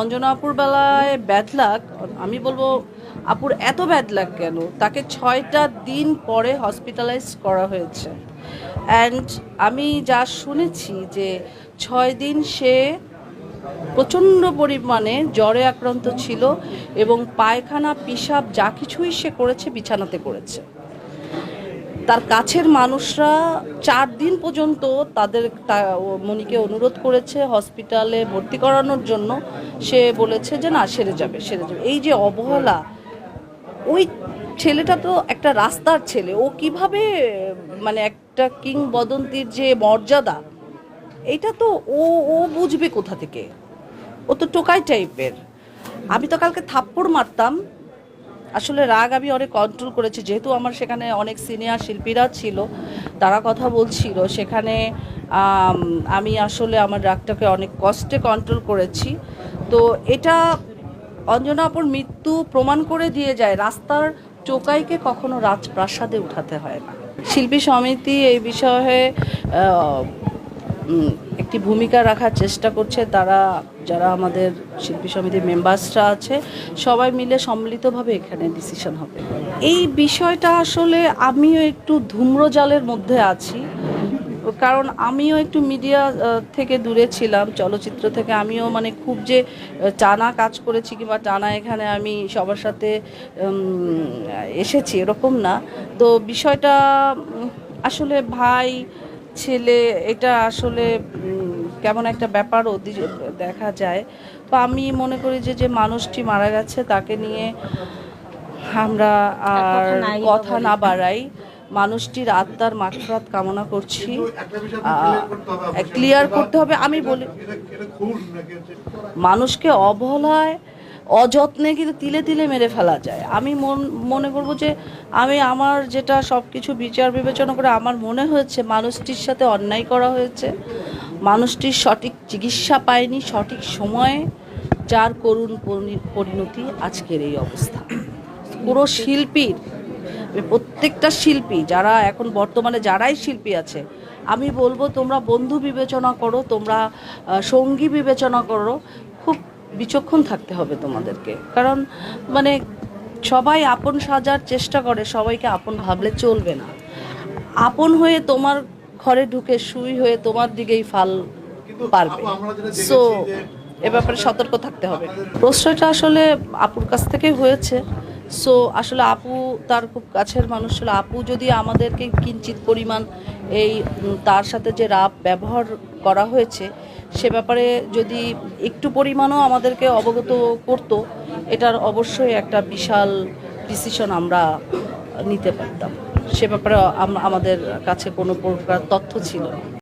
অঞ্জনা আপুর বেলায় bad luck আমি বলব আপুর এত ব্যাড লাক কেন? তাকে ছয়টা দিন পরে হসপিটালাইজ করা হয়েছে। অ্যান্ড আমি যা শুনেছি যে ছয় দিন সে প্রচণ্ড পরিমাণে জ্বরে আক্রান্ত ছিল এবং পায়খানা পিসাব যা কিছুই সে করেছে বিছানাতে করেছে। তার কাছের মানুষরা চার দিন পর্যন্ত তাদের মনিকে অনুরোধ করেছে হসপিটালে ভর্তি করানোর জন্য। সে বলেছে যে না, সেরে যাবে সেরে যাবে। এই যে অবহেলা, ওই ছেলেটা তো একটা রাস্তার ছেলে। ও কীভাবে মানে একটা কিংবদন্তির যে মর্যাদা, এটা তো ও ও বুঝবে কোথা থেকে? ও তো টোকাই টাইপের। আমি তো কালকে থাপ্পড় মারতাম আসলে রাগ আমি অনেক কন্ট্রোল করেছি। যেহেতু আমার সেখানে অনেক সিনিয়র শিল্পীরা ছিল, তারা কথা বলছিল। সেখানে, আমি আসলে আমার রাগটাকে অনেক কষ্টে কন্ট্রোল করেছি। তো এটা অঞ্জনাপুর মৃত্যু প্রমাণ করে দিয়ে যায়, রাস্তার টোকাইকে কখনো রাজপ্রাসাদে উঠাতে হয় না। শিল্পী সমিতি এই বিষয়ে একটি ভূমিকা রাখার চেষ্টা করছে তারা, যারা আমাদের শিল্পী সমিতির মেম্বার্সরা আছে, সবাই মিলে সম্মিলিতভাবে এখানে ডিসিশন হবে। এই বিষয়টা আসলে আমিও একটু ধূম্রজালের মধ্যে আছি, কারণ আমিও একটু মিডিয়া থেকে দূরে ছিলাম, চলচ্চিত্র থেকে আমিও মানে খুব যে টানা কাজ করেছি কিংবা টানা এখানে আমি সবার সাথে এসেছি এরকম না। তো বিষয়টা আসলে ভাই, ছেলে, এটা আসলে কেমন একটা ব্যাপারও দি- দেখা যায়। তো আমি মনে করি যে যে মানুষটি মারা গেছে তাকে নিয়ে আমরা আর কথা। না বাড়াই। মানুষটির আত্মার মাগফিরাত কামনা করছি। ক্লিয়ার করতে হবে। আমি বলি মানুষকে অবহেলায় অযত্নে কিন্তু তিলে তিলে মেরে ফেলা যায়। আমি মন মনে করব যে আমি আমার যেটা সব কিছু বিচার বিবেচনা করে আমার মনে হয়েছে মানুষটির সাথে অন্যায় করা হয়েছে। মানুষটির সঠিক চিকিৎসা পায়নি, সঠিক সময়ে যার করুণ পরিণতি আজকের এই অবস্থা। পুরো শিল্পীর, প্রত্যেকটা শিল্পী যারা এখন বর্তমানে যারাই শিল্পী আছে, আমি বলব তোমরা বন্ধু বিবেচনা করো, তোমরা সঙ্গী বিবেচনা করো, খুব বিচক্ষণ থাকতে হবে তোমাদেরকে। কারণ মানে সবাই আপন সাজার চেষ্টা করে, সবাইকে আপন ভাবলে চলবে না। আপন হয়ে তোমার ঘরে ঢুকে শুই হয়ে তোমার দিকেই ফাল পারবে সো এ ব্যাপারে সতর্ক থাকতে হবে। প্রশ্রয়টা আসলে আপুর কাছ থেকে হয়েছে। সো আসলে আপু তার খুব কাছের মানুষ ছিল। আপু যদি আমাদেরকে কিঞ্চিত পরিমাণ এই তার সাথে যে রাপ ব্যবহার করা হয়েছে সে ব্যাপারে যদি একটু পরিমাণও আমাদেরকে অবগত করতো এটার অবশ্যই একটা বিশাল ডিসিশন আমরা নিতে পারতাম। সে ব্যাপারে আমাদের কাছে কোনো প্রকার তথ্য ছিল না।